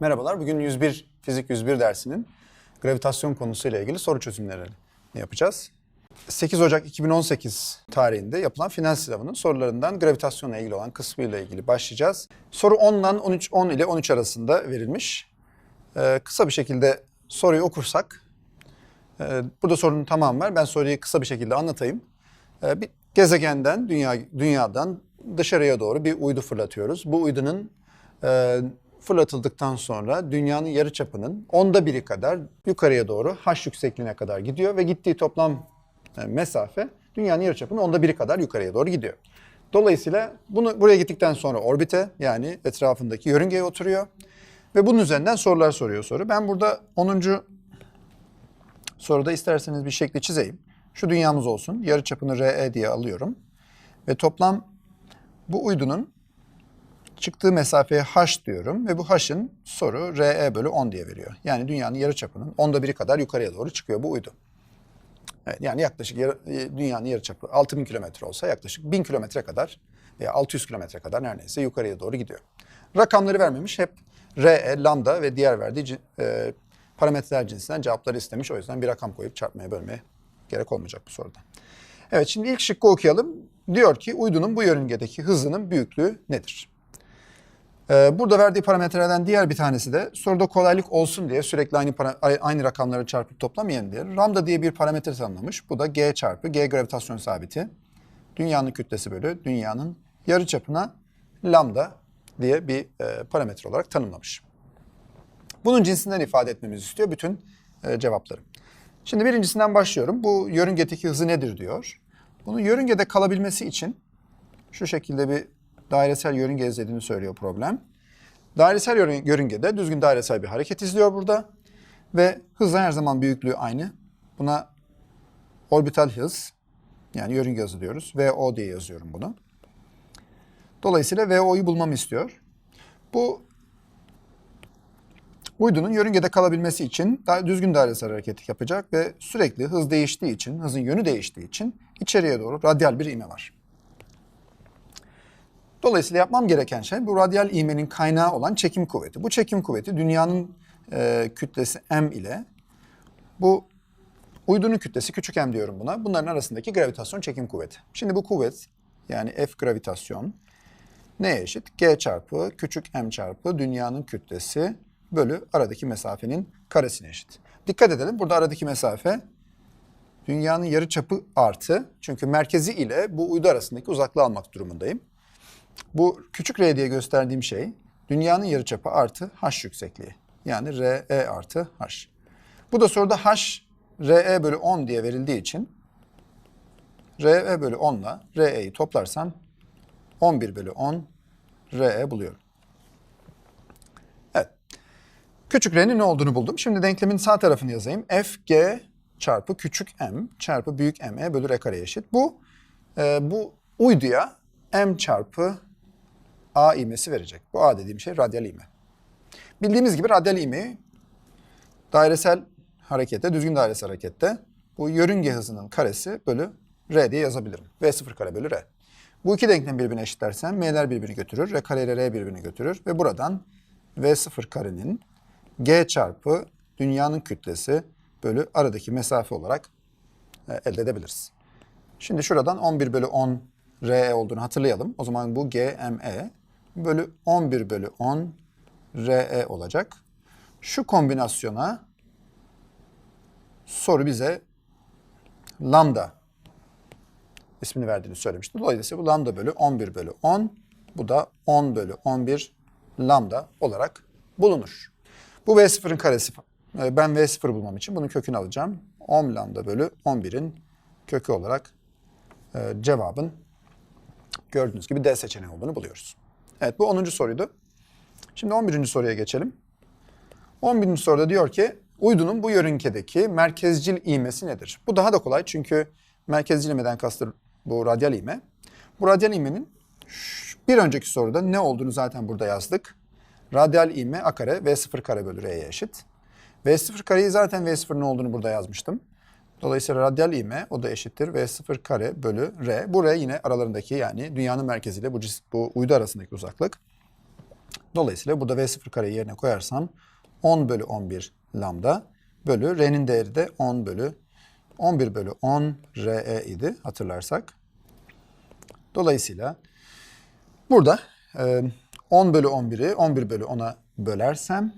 Merhabalar. Bugün 101 Fizik 101 dersinin gravitasyon konusuyla ilgili soru çözümlerini yapacağız. 8 Ocak 2018 tarihinde yapılan final sınavının sorularından gravitasyonla ilgili olan kısmıyla ilgili başlayacağız. Soru 10'dan 13 10 ile 13 arasında verilmiş. Ee, kısa bir şekilde soruyu okursak e, burada sorunun tamamı var. Ben soruyu kısa bir şekilde anlatayım. Ee, bir gezegenden, dünya dünyadan dışarıya doğru bir uydu fırlatıyoruz. Bu uydunun e, fırlatıldıktan sonra dünyanın yarıçapının onda biri kadar yukarıya doğru h yüksekliğine kadar gidiyor ve gittiği toplam e, mesafe dünyanın yarıçapının onda biri kadar yukarıya doğru gidiyor. Dolayısıyla bunu buraya gittikten sonra orbite yani etrafındaki yörüngeye oturuyor ve bunun üzerinden sorular soruyor soru. Ben burada 10. soruda isterseniz bir şekli çizeyim. Şu dünyamız olsun. Yarıçapını RE diye alıyorum. Ve toplam bu uydunun çıktığı mesafeye h diyorum ve bu h'ın soru RE bölü 10 diye veriyor. Yani dünyanın yarıçapının onda biri kadar yukarıya doğru çıkıyor bu uydu. Evet, yani yaklaşık yarı, e, dünyanın yarıçapı 6000 kilometre olsa yaklaşık 1000 kilometre kadar veya 600 kilometre kadar neredeyse yukarıya doğru gidiyor. Rakamları vermemiş hep RE, lambda ve diğer verdiği e, parametreler cinsinden cevapları istemiş. O yüzden bir rakam koyup çarpmaya bölmeye gerek olmayacak bu soruda. Evet şimdi ilk şıkkı okuyalım. Diyor ki uydunun bu yörüngedeki hızının büyüklüğü nedir? Ee, Burada verdiği parametrelerden diğer bir tanesi de soruda kolaylık olsun diye sürekli aynı aynı rakamları çarpıp toplamayın diye lambda diye bir parametre tanımlamış. Bu da g çarpı g gravitasyon sabiti. Dünyanın kütlesi bölü dünyanın yarıçapına lambda diye bir e, parametre olarak tanımlamış. Bunun cinsinden ifade etmemizi istiyor bütün e, cevapları. Şimdi birincisinden başlıyorum. Bu yörüngedeki hızı nedir diyor. Bunun yörüngede kalabilmesi için şu şekilde bir dairesel yörünge izlediğini söylüyor problem. Dairesel yörün- yörüngede düzgün dairesel bir hareket izliyor burada. Ve hızla her zaman büyüklüğü aynı. Buna orbital hız yani yörünge hızı diyoruz. VO diye yazıyorum bunu. Dolayısıyla VO'yu bulmamı istiyor. Bu uydunun yörüngede kalabilmesi için düzgün dairesel hareket yapacak ve sürekli hız değiştiği için, hızın yönü değiştiği için içeriye doğru radyal bir ivme var. Dolayısıyla yapmam gereken şey bu radyal ivmenin kaynağı olan çekim kuvveti. Bu çekim kuvveti dünyanın e, kütlesi m ile bu uydunun kütlesi küçük m diyorum buna. Bunların arasındaki gravitasyon çekim kuvveti. Şimdi bu kuvvet yani F gravitasyon neye eşit? G çarpı küçük m çarpı dünyanın kütlesi bölü aradaki mesafenin karesine eşit. Dikkat edelim burada aradaki mesafe dünyanın yarıçapı artı çünkü merkezi ile bu uydu arasındaki uzaklığı almak durumundayım. Bu küçük r diye gösterdiğim şey dünyanın yarıçapı artı h yüksekliği. Yani re artı h. Bu da soruda h re bölü 10 diye verildiği için re bölü 10 ile re'yi toplarsam 11 bölü 10 re buluyorum. Evet. Küçük r'nin ne olduğunu buldum. Şimdi denklemin sağ tarafını yazayım. f g çarpı küçük m çarpı büyük m bölü r kare eşit. Bu e, bu uyduya m çarpı a ivmesi verecek. Bu a dediğim şey radyal ivme. Bildiğimiz gibi radyal ivmeyi dairesel harekette, düzgün dairesel harekette bu yörünge hızının karesi bölü r diye yazabilirim. v sıfır kare bölü r. Bu iki denklem birbirine eşitlersem m'ler birbirini götürür, r kare ile r birbirini götürür ve buradan v sıfır karenin g çarpı dünyanın kütlesi bölü aradaki mesafe olarak e, elde edebiliriz. Şimdi şuradan 11 bölü 10 RE olduğunu hatırlayalım. O zaman bu GME bölü 11 bölü 10 RE olacak. Şu kombinasyona soru bize lambda ismini verdiğini söylemişti. Dolayısıyla bu lambda bölü 11 bölü 10. Bu da 10 bölü 11 lambda olarak bulunur. Bu V0'ın karesi. e, Ben V0 bulmam için bunun kökünü alacağım. 10 lambda bölü 11'in kökü olarak e, cevabın gördüğünüz gibi D seçeneği olduğunu buluyoruz. Evet bu 10. soruydu. Şimdi 11. soruya geçelim. 11. soruda diyor ki uydunun bu yörüngedeki merkezcil ivmesi nedir? Bu daha da kolay çünkü merkezcil ivmeden kastır bu radyal ivme. Bu radyal ivmenin ş- bir önceki soruda ne olduğunu zaten burada yazdık. Radyal ivme a kare v sıfır kare bölü r'ye eşit. v sıfır kareyi zaten v sıfır ne olduğunu burada yazmıştım. Dolayısıyla radyal ivme o da eşittir v sıfır kare bölü r. Bu r yine aralarındaki yani dünyanın merkeziyle bu, cis- bu uydu arasındaki uzaklık. Dolayısıyla burada V0 kareyi yerine koyarsam 10 bölü 11 lambda bölü R'nin değeri de 10 bölü 11 bölü 10 RE idi hatırlarsak. Dolayısıyla burada e, 10 bölü 11'i 11 bölü 10'a bölersem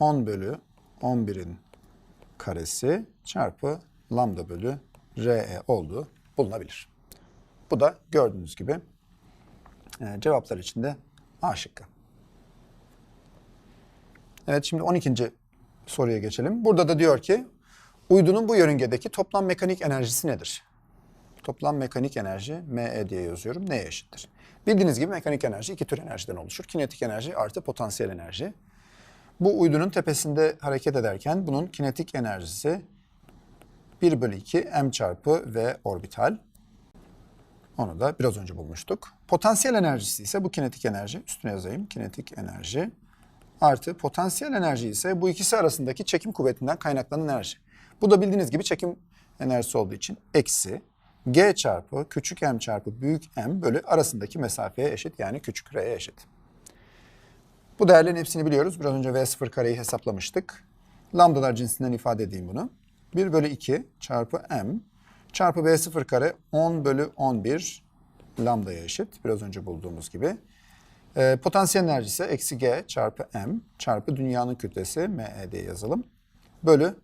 10 bölü 11'in karesi çarpı lambda bölü RE olduğu bulunabilir. Bu da gördüğünüz gibi e, cevaplar içinde A şıkkı. Evet şimdi 12. soruya geçelim. Burada da diyor ki uydunun bu yörüngedeki toplam mekanik enerjisi nedir? Toplam mekanik enerji ME diye yazıyorum. Neye eşittir? Bildiğiniz gibi mekanik enerji iki tür enerjiden oluşur. Kinetik enerji artı potansiyel enerji. Bu uydunun tepesinde hareket ederken bunun kinetik enerjisi 1 bölü 2 m çarpı v orbital. Onu da biraz önce bulmuştuk. Potansiyel enerjisi ise bu kinetik enerji. Üstüne yazayım. Kinetik enerji artı potansiyel enerji ise bu ikisi arasındaki çekim kuvvetinden kaynaklanan enerji. Bu da bildiğiniz gibi çekim enerjisi olduğu için eksi g çarpı küçük m çarpı büyük m bölü arasındaki mesafeye eşit yani küçük r'ye eşit. Bu değerlerin hepsini biliyoruz. Biraz önce v0 kareyi hesaplamıştık. Lambdalar cinsinden ifade edeyim bunu. 1 bölü 2 çarpı m çarpı v0 kare 10 bölü 11 lambdaya eşit. Biraz önce bulduğumuz gibi. E, potansiyel enerjisi eksi g çarpı m çarpı dünyanın kütlesi me diye yazalım. Bölü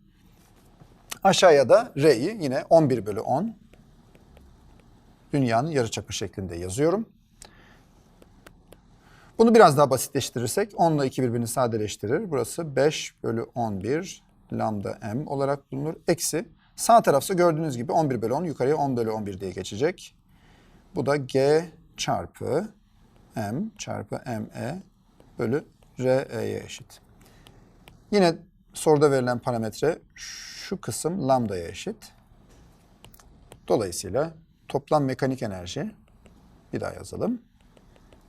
aşağıya da r'yi yine 11 bölü 10 dünyanın yarıçapı şeklinde yazıyorum. Bunu biraz daha basitleştirirsek 10 ile 2 birbirini sadeleştirir. Burası 5 bölü 11 lambda m olarak bulunur. Eksi sağ tarafsa gördüğünüz gibi 11 bölü 10 yukarıya 10 bölü 11 diye geçecek. Bu da g çarpı m çarpı me bölü re'ye eşit. Yine soruda verilen parametre şu kısım lambdaya eşit. Dolayısıyla toplam mekanik enerji bir daha yazalım.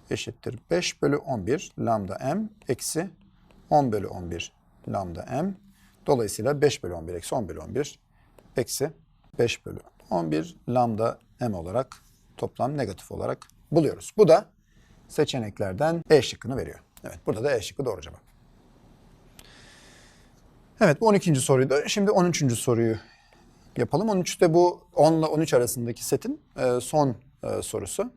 Eşittir 5 bölü 11 lambda m eksi 10 bölü 11 lambda m. Dolayısıyla 5 bölü 11 eksi 10 bölü 11 eksi 5 bölü 11 lambda m olarak toplam negatif olarak buluyoruz. Bu da seçeneklerden E şıkkını veriyor. Evet burada da E şıkkı doğru cevap. Evet bu 12. soruydu. Şimdi 13. soruyu yapalım. 13'te bu 10 ile 13 arasındaki setin e, son e, sorusu.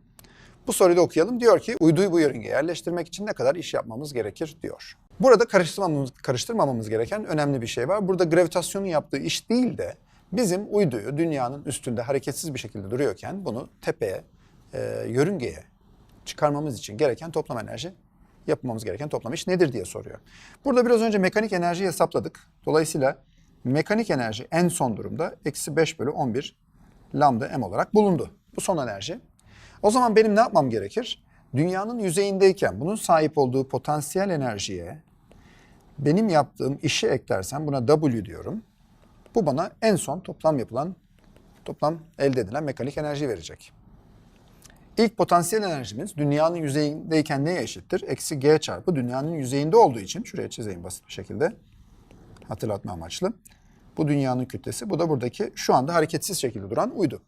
Bu soruyu da okuyalım. Diyor ki uyduyu bu yörüngeye yerleştirmek için ne kadar iş yapmamız gerekir diyor. Burada karıştırmamamız, karıştırmamamız gereken önemli bir şey var. Burada gravitasyonun yaptığı iş değil de bizim uyduyu dünyanın üstünde hareketsiz bir şekilde duruyorken bunu tepeye, e, yörüngeye çıkarmamız için gereken toplam enerji yapmamız gereken toplam iş nedir diye soruyor. Burada biraz önce mekanik enerjiyi hesapladık. Dolayısıyla mekanik enerji en son durumda eksi 5 bölü 11 lambda m olarak bulundu. Bu son enerji. O zaman benim ne yapmam gerekir? Dünyanın yüzeyindeyken bunun sahip olduğu potansiyel enerjiye benim yaptığım işi eklersem buna W diyorum. Bu bana en son toplam yapılan, toplam elde edilen mekanik enerji verecek. İlk potansiyel enerjimiz dünyanın yüzeyindeyken neye eşittir? Eksi g çarpı dünyanın yüzeyinde olduğu için, şuraya çizeyim basit bir şekilde, hatırlatma amaçlı. Bu dünyanın kütlesi, bu da buradaki şu anda hareketsiz şekilde duran uydu.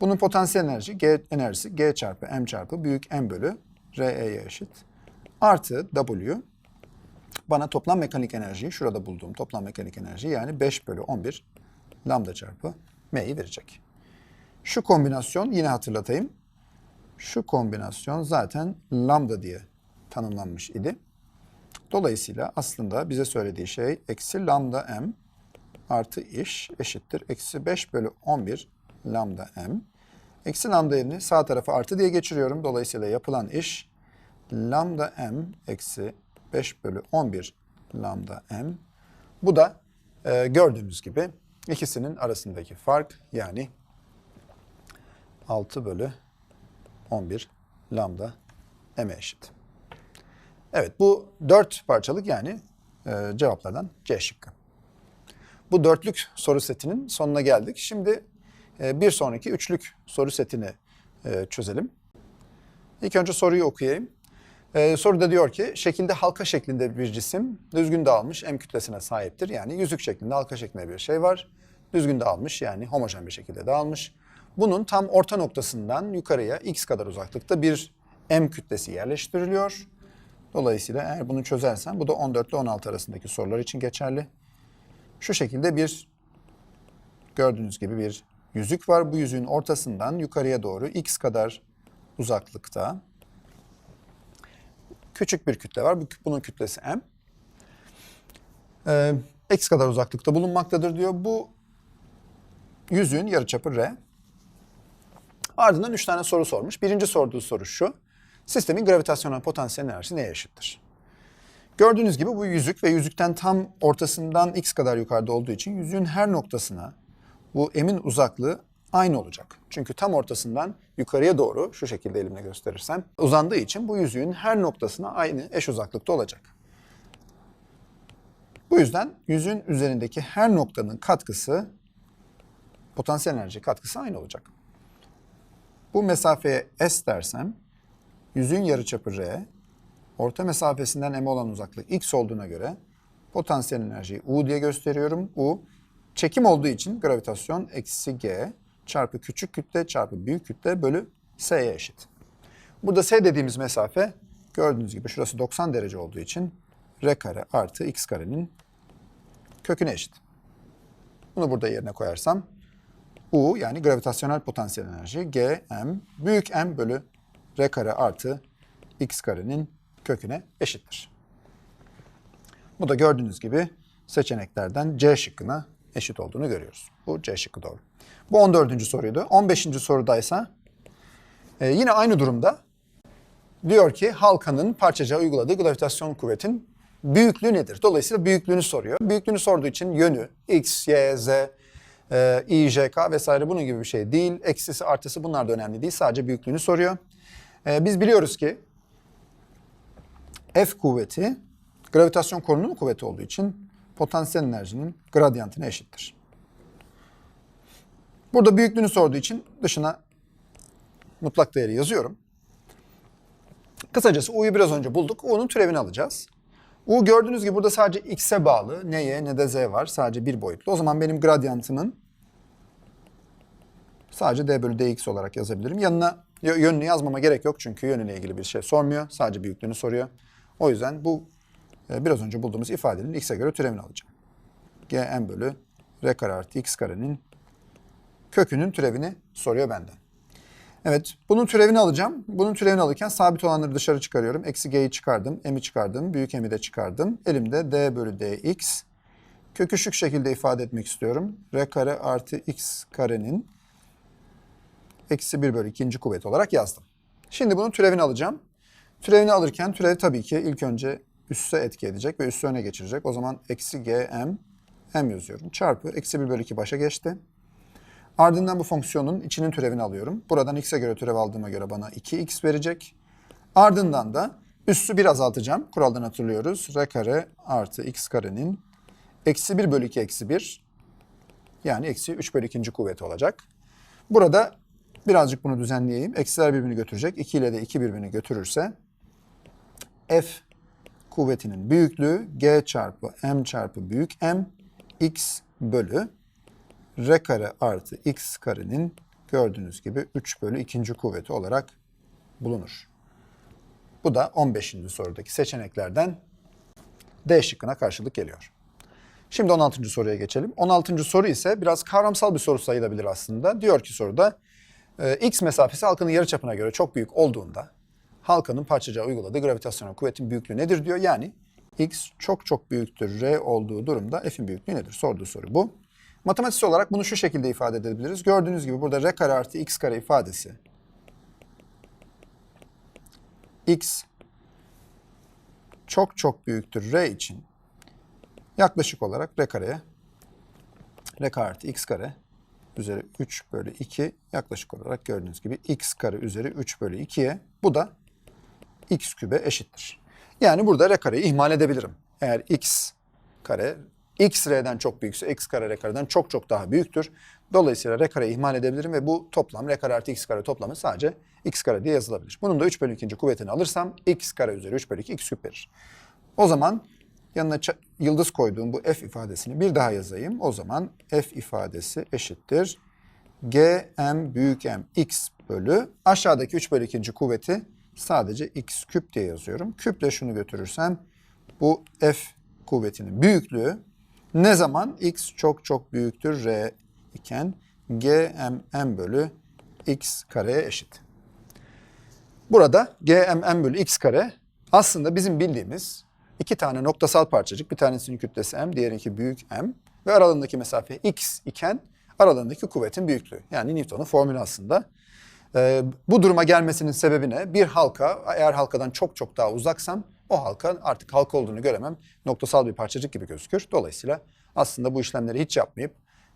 Bunun potansiyel enerji, G enerjisi G çarpı M çarpı büyük M bölü RE'ye eşit. Artı W bana toplam mekanik enerjiyi, şurada bulduğum toplam mekanik enerji yani 5 bölü 11 lambda çarpı M'yi verecek. Şu kombinasyon yine hatırlatayım. Şu kombinasyon zaten lambda diye tanımlanmış idi. Dolayısıyla aslında bize söylediği şey eksi lambda m artı iş eşittir. Eksi 5 bölü 11 lambda m. Eksi lambda m'ni sağ tarafa artı diye geçiriyorum. Dolayısıyla yapılan iş lambda m eksi 5 bölü 11 lambda m. Bu da e, gördüğümüz gibi ikisinin arasındaki fark yani 6 bölü 11 lambda m'e eşit. Evet bu dört parçalık yani e, cevaplardan C şıkkı. Bu dörtlük soru setinin sonuna geldik. Şimdi bir sonraki üçlük soru setini e, çözelim. İlk önce soruyu okuyayım. E, soruda diyor ki şekilde halka şeklinde bir cisim düzgün dağılmış M kütlesine sahiptir. Yani yüzük şeklinde halka şeklinde bir şey var. Düzgün dağılmış yani homojen bir şekilde dağılmış. Bunun tam orta noktasından yukarıya x kadar uzaklıkta bir M kütlesi yerleştiriliyor. Dolayısıyla eğer bunu çözersen bu da 14 ile 16 arasındaki sorular için geçerli. Şu şekilde bir gördüğünüz gibi bir yüzük var. Bu yüzüğün ortasından yukarıya doğru x kadar uzaklıkta küçük bir kütle var. Bu- Bunun kütlesi m. Ee, x kadar uzaklıkta bulunmaktadır diyor. Bu yüzüğün yarıçapı r. Ardından üç tane soru sormuş. Birinci sorduğu soru şu. Sistemin gravitasyonel potansiyel enerjisi neye eşittir? Gördüğünüz gibi bu yüzük ve yüzükten tam ortasından x kadar yukarıda olduğu için yüzüğün her noktasına bu m'in uzaklığı aynı olacak. Çünkü tam ortasından yukarıya doğru şu şekilde elimle gösterirsem uzandığı için bu yüzüğün her noktasına aynı eş uzaklıkta olacak. Bu yüzden yüzüğün üzerindeki her noktanın katkısı potansiyel enerji katkısı aynı olacak. Bu mesafeye S dersem yüzüğün yarıçapı R, orta mesafesinden M olan uzaklık X olduğuna göre potansiyel enerjiyi U diye gösteriyorum. U çekim olduğu için gravitasyon eksi G çarpı küçük kütle çarpı büyük kütle bölü S'ye eşit. Burada S dediğimiz mesafe gördüğünüz gibi şurası 90 derece olduğu için R kare artı X karenin köküne eşit. Bunu burada yerine koyarsam U yani gravitasyonel potansiyel enerji G m büyük M bölü R kare artı X karenin köküne eşittir. Bu da gördüğünüz gibi seçeneklerden C şıkkına eşit olduğunu görüyoruz. Bu C şıkkı doğru. Bu 14. soruydu. 15. sorudaysa e, yine aynı durumda diyor ki halkanın parçacığa uyguladığı gravitasyon kuvvetin büyüklüğü nedir? Dolayısıyla büyüklüğünü soruyor. Büyüklüğünü sorduğu için yönü x, y, z, e, i, j, k vesaire bunun gibi bir şey değil. Eksisi, artısı bunlar da önemli değil. Sadece büyüklüğünü soruyor. E, biz biliyoruz ki F kuvveti gravitasyon korunum kuvveti olduğu için potansiyel enerjinin gradyantına eşittir. Burada büyüklüğünü sorduğu için dışına mutlak değeri yazıyorum. Kısacası U'yu biraz önce bulduk. U'nun türevini alacağız. U gördüğünüz gibi burada sadece x'e bağlı. Ne y ne de z var. Sadece bir boyutlu. O zaman benim gradyantımın sadece d bölü dx olarak yazabilirim. Yanına yönünü yazmama gerek yok. Çünkü yönüyle ilgili bir şey sormuyor. Sadece büyüklüğünü soruyor. O yüzden bu biraz önce bulduğumuz ifadenin x'e göre türevini alacağım. g m bölü r kare artı x karenin kökünün türevini soruyor benden. Evet, bunun türevini alacağım. Bunun türevini alırken sabit olanları dışarı çıkarıyorum. Eksi g'yi çıkardım, m'i çıkardım, büyük m'i de çıkardım. Elimde d bölü dx. Kökü şu şekilde ifade etmek istiyorum. r kare artı x karenin eksi 1 bölü ikinci kuvvet olarak yazdım. Şimdi bunun türevini alacağım. Türevini alırken türev tabii ki ilk önce üsse etki edecek ve üssü öne geçirecek. O zaman eksi g m, m yazıyorum. Çarpı eksi 1 bölü 2 başa geçti. Ardından bu fonksiyonun içinin türevini alıyorum. Buradan x'e göre türev aldığıma göre bana 2x verecek. Ardından da üssü bir azaltacağım. Kuraldan hatırlıyoruz. r kare artı x karenin eksi 1 bölü 2 eksi 1 yani eksi 3 bölü 2. kuvveti olacak. Burada birazcık bunu düzenleyeyim. Eksiler birbirini götürecek. 2 ile de 2 birbirini götürürse f kuvvetinin büyüklüğü g çarpı m çarpı büyük m x bölü r kare artı x karenin gördüğünüz gibi 3 bölü 2. kuvveti olarak bulunur. Bu da 15. sorudaki seçeneklerden D şıkkına karşılık geliyor. Şimdi 16. soruya geçelim. 16. soru ise biraz kavramsal bir soru sayılabilir aslında. Diyor ki soruda e, x mesafesi halkanın yarıçapına göre çok büyük olduğunda halkanın parçacığa uyguladığı gravitasyonel kuvvetin büyüklüğü nedir diyor. Yani x çok çok büyüktür r olduğu durumda f'in büyüklüğü nedir? Sorduğu soru bu. Matematiksel olarak bunu şu şekilde ifade edebiliriz. Gördüğünüz gibi burada r kare artı x kare ifadesi x çok çok büyüktür r için yaklaşık olarak r kareye r kare artı x kare üzeri 3 bölü 2 yaklaşık olarak gördüğünüz gibi x kare üzeri 3 bölü 2'ye bu da x kübe eşittir. Yani burada r kareyi ihmal edebilirim. Eğer x kare x r'den çok büyükse x kare r kareden çok çok daha büyüktür. Dolayısıyla r kareyi ihmal edebilirim ve bu toplam r kare artı x kare toplamı sadece x kare diye yazılabilir. Bunun da 3 bölü 2. kuvvetini alırsam x kare üzeri 3 bölü 2 x küp verir. O zaman yanına yıldız koyduğum bu f ifadesini bir daha yazayım. O zaman f ifadesi eşittir. g m büyük m x bölü aşağıdaki 3 bölü 2. kuvveti sadece x küp diye yazıyorum. Küple şunu götürürsem bu F kuvvetinin büyüklüğü ne zaman x çok çok büyüktür r iken g m m bölü x kareye eşit. Burada g m m bölü x kare aslında bizim bildiğimiz iki tane noktasal parçacık. Bir tanesinin kütlesi m, diğerinki büyük m ve aralarındaki mesafe x iken aralarındaki kuvvetin büyüklüğü. Yani Newton'un formülü aslında. Ee, bu duruma gelmesinin sebebi ne? Bir halka eğer halkadan çok çok daha uzaksam o halka artık halka olduğunu göremem. Noktasal bir parçacık gibi gözükür. Dolayısıyla aslında bu işlemleri hiç yapmayıp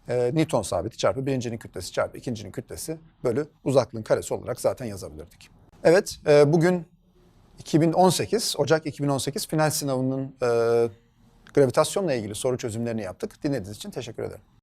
e, Newton sabiti çarpı birincinin kütlesi çarpı ikincinin kütlesi bölü uzaklığın karesi olarak zaten yazabilirdik. Evet, e, bugün 2018, Ocak 2018 final sınavının e, gravitasyonla ilgili soru çözümlerini yaptık. Dinlediğiniz için teşekkür ederim.